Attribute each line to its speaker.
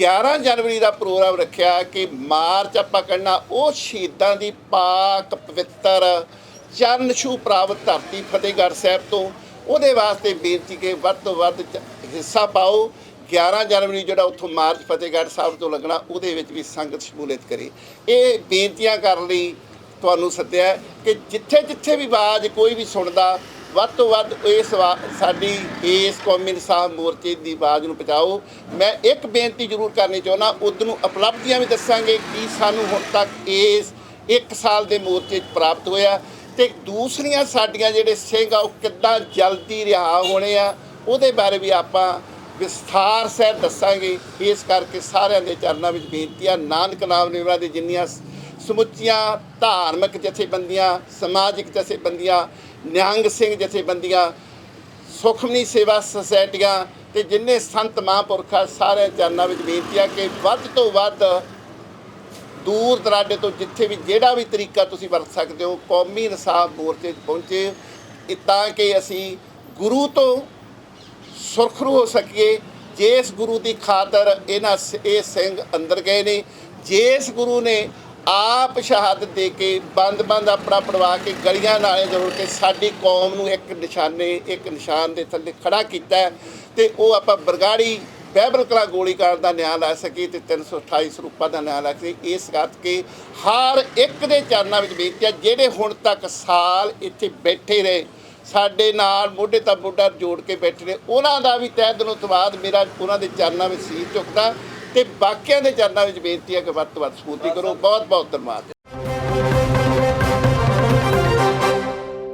Speaker 1: 11 ਜਨਵਰੀ ਦਾ programme ਰੱਖਿਆ ਕਿ March ਆਪਾਂ ਕਰਨਾ ਉਹ ਸ਼ਹੀਦਾਂ ਦੀ ਪਾਕ ਪਵਿੱਤਰ ਚਰਨ ਛੂ ਪ੍ਰਾਪਤ ਧਰਤੀ ਫਤਿਹਗੜ੍ਹ ਸਾਹਿਬ ਤੋਂ। ਉਹਦੇ ਵਾਸਤੇ ਬੇਨਤੀ ਕੇ ਵੱਧ ਤੋਂ ਵੱਧ ਹਿੱਸਾ ਪਾਓ। 11 ਜਨਵਰੀ ਜਿਹੜਾ ਉੱਥੋਂ ਮਾਰਚ ਫਤਿਹਗੜ੍ਹ ਸਾਹਿਬ ਤੋਂ ਲੱਗਣਾ, ਉਹਦੇ ਵਿੱਚ ਵੀ ਸੰਗਤ ਸ਼ਮੂਲੀਅਤ ਕਰੇ। ਇਹ ਬੇਨਤੀਆਂ ਕਰਨ ਲਈ ਤੁਹਾਨੂੰ ਸੱਦਿਆ ਕਿ ਜਿੱਥੇ ਜਿੱਥੇ ਵੀ ਆਵਾਜ਼ ਕੋਈ ਵੀ ਸੁਣਦਾ ਵੱਧ ਤੋਂ ਵੱਧ ਇਸ ਵਾ- ਸਾਡੀ ਇਸ ਕੌਮੀ ਇਨਸਾਫ ਮੋਰਚੇ ਦੀ ਆਵਾਜ਼ ਨੂੰ ਪਹੁੰਚਾਓ। ਮੈਂ ਇੱਕ ਬੇਨਤੀ ਜ਼ਰੂਰ ਕਰਨੀ ਚਾਹੁੰਦਾ ਉਦੋਂ ਨੂੰ ਉਪਲਬਧੀਆਂ ਵੀ ਦੱਸਾਂਗੇ ਕਿ ਸਾਨੂੰ ਹੁਣ ਤੱਕ ਇਸ ਇੱਕ ਸਾਲ ਦੇ ਮੋਰਚੇ 'ਚ ਪ੍ਰਾਪਤ ਹੋਇਆ ਤੇ ਦੂਸਰੀਆਂ ਸਾਡੀਆਂ ਜਿਹੜੇ ਸਿੰਘ ਆ, ਉਹ ਕਿੱਦਾਂ ਜਲਦੀ ਰਿਹਾ ਹੋਣੇ ਆ, ਉਹਦੇ ਬਾਰੇ ਵੀ ਆਪਾਂ ਵਿਸਥਾਰ ਸਹਿਤ ਦੱਸਾਂਗੇ। ਇਸ ਕਰਕੇ ਸਾਰਿਆਂ ਦੇ ਚਰਨਾਂ ਵਿੱਚ ਬੇਨਤੀ ਆ, ਨਾਨਕ ਨਾਮ ਨਿਵਾ ਦੇ ਜਿੰਨੀਆਂ ਸਮੁੱਚੀਆਂ ਧਾਰਮਿਕ ਜਥੇਬੰਦੀਆਂ, ਸਮਾਜਿਕ ਜਥੇਬੰਦੀਆਂ, ਨਿਹੰਗ ਸਿੰਘ ਜਥੇਬੰਦੀਆਂ, ਸੁਖਮਨੀ ਸੇਵਾ ਸੁਸਾਇਟੀਆਂ ਤੇ ਜਿੰਨੇ ਸੰਤ ਮਹਾਂਪੁਰਖਾਂ ਸਾਰੇ ਚਰਨਾਂ ਵਿੱਚ ਬੇਨਤੀ ਆ ਕਿ ਵੱਧ ਤੋਂ ਵੱਧ ਦੂਰ ਦਰਾਡੇ ਤੋਂ ਜਿੱਥੇ ਵੀ ਜਿਹੜਾ ਵੀ ਤਰੀਕਾ ਤੁਸੀਂ ਵਰਤ ਸਕਦੇ ਹੋ, ਕੌਮੀ ਇਨਸਾਫ ਮੋਰਚੇ 'ਚ ਪਹੁੰਚੇ। ਤਾਂ ਕਿ ਅਸੀਂ ਗੁਰੂ ਤੋਂ ਸੁਰਖਰੂ ਹੋ ਸਕੀਏ। ਜਿਸ ਗੁਰੂ ਦੀ ਖਾਤਰ ਇਹਨਾਂ ਸ- ਇਹ ਸਿੰਘ ਅੰਦਰ ਗਏ ਨੇ ਜਿਸ ਗੁਰੂ ਨੇ ਆਪ ਸ਼ਹਾਦਤ ਦੇ ਕੇ ਬੰਦ-ਬੰਦ ਆਪਣਾ ਪੜਵਾ ਕੇ ਗਲੀਆਂ ਨਾਲੇ ਜੋੜ ਕੇ ਸਾਡੀ ਕੌਮ ਨੂੰ ਇੱਕ ਨਿਸ਼ਾਨੇ, ਇੱਕ ਨਿਸ਼ਾਨ ਦੇ ਥੱਲੇ ਖੜਾ ਕੀਤਾ ਹੈ ਤੇ ਉਹ ਆਪਾਂ ਬਰਗਾੜੀ ਬਾਈਬਲ ਕਲਾ ਗੋਲੀਕਾਂਡ ਦਾ ਨਿਆਂ ਲੈ ਸਕੀ ਤੇ 328 ਸਰੂਪਾਂ ਦਾ ਨਿਆਂ ਲੈ ਸਕੀ ਇਸ ਕਰਕੇ ਹਰ ਇੱਕ ਦੇ ਚਰਨਾਂ ਵਿੱਚ ਬੇਨਤੀ ਜਿਹੜੇ ਹੁਣ ਤੱਕ ਸਾਲ ਇੱਥੇ ਬੈਠੇ ਰਹੇ, ਸਾਡੇ ਨਾਲ ਮੋਢੇ ਤਾਂ ਮੋਢਾ ਜੋੜ ਕੇ ਬੈਠੇ ਨੇ ਉਹਨਾਂ ਦਾ ਵੀ ਤਹਿ ਦਿਲੋਂ ਧੰਨਵਾਦ। ਮੇਰਾ ਉਹਨਾਂ ਦੇ ਚਰਨਾਂ ਵਿੱਚ ਸੀਰ ਝੁਕਦਾ ਤੇ ਬਾਕੀਆਂ ਦੇ ਚਰਨਾਂ ਵਿੱਚ ਬੇਨਤੀ ਹੈ ਕਿ ਵੱਧ ਤੋਂ ਵੱਧ ਸਪੂਰਤੀ ਕਰੋ। ਬਹੁਤ ਬਹੁਤ ਧੰਨਵਾਦ।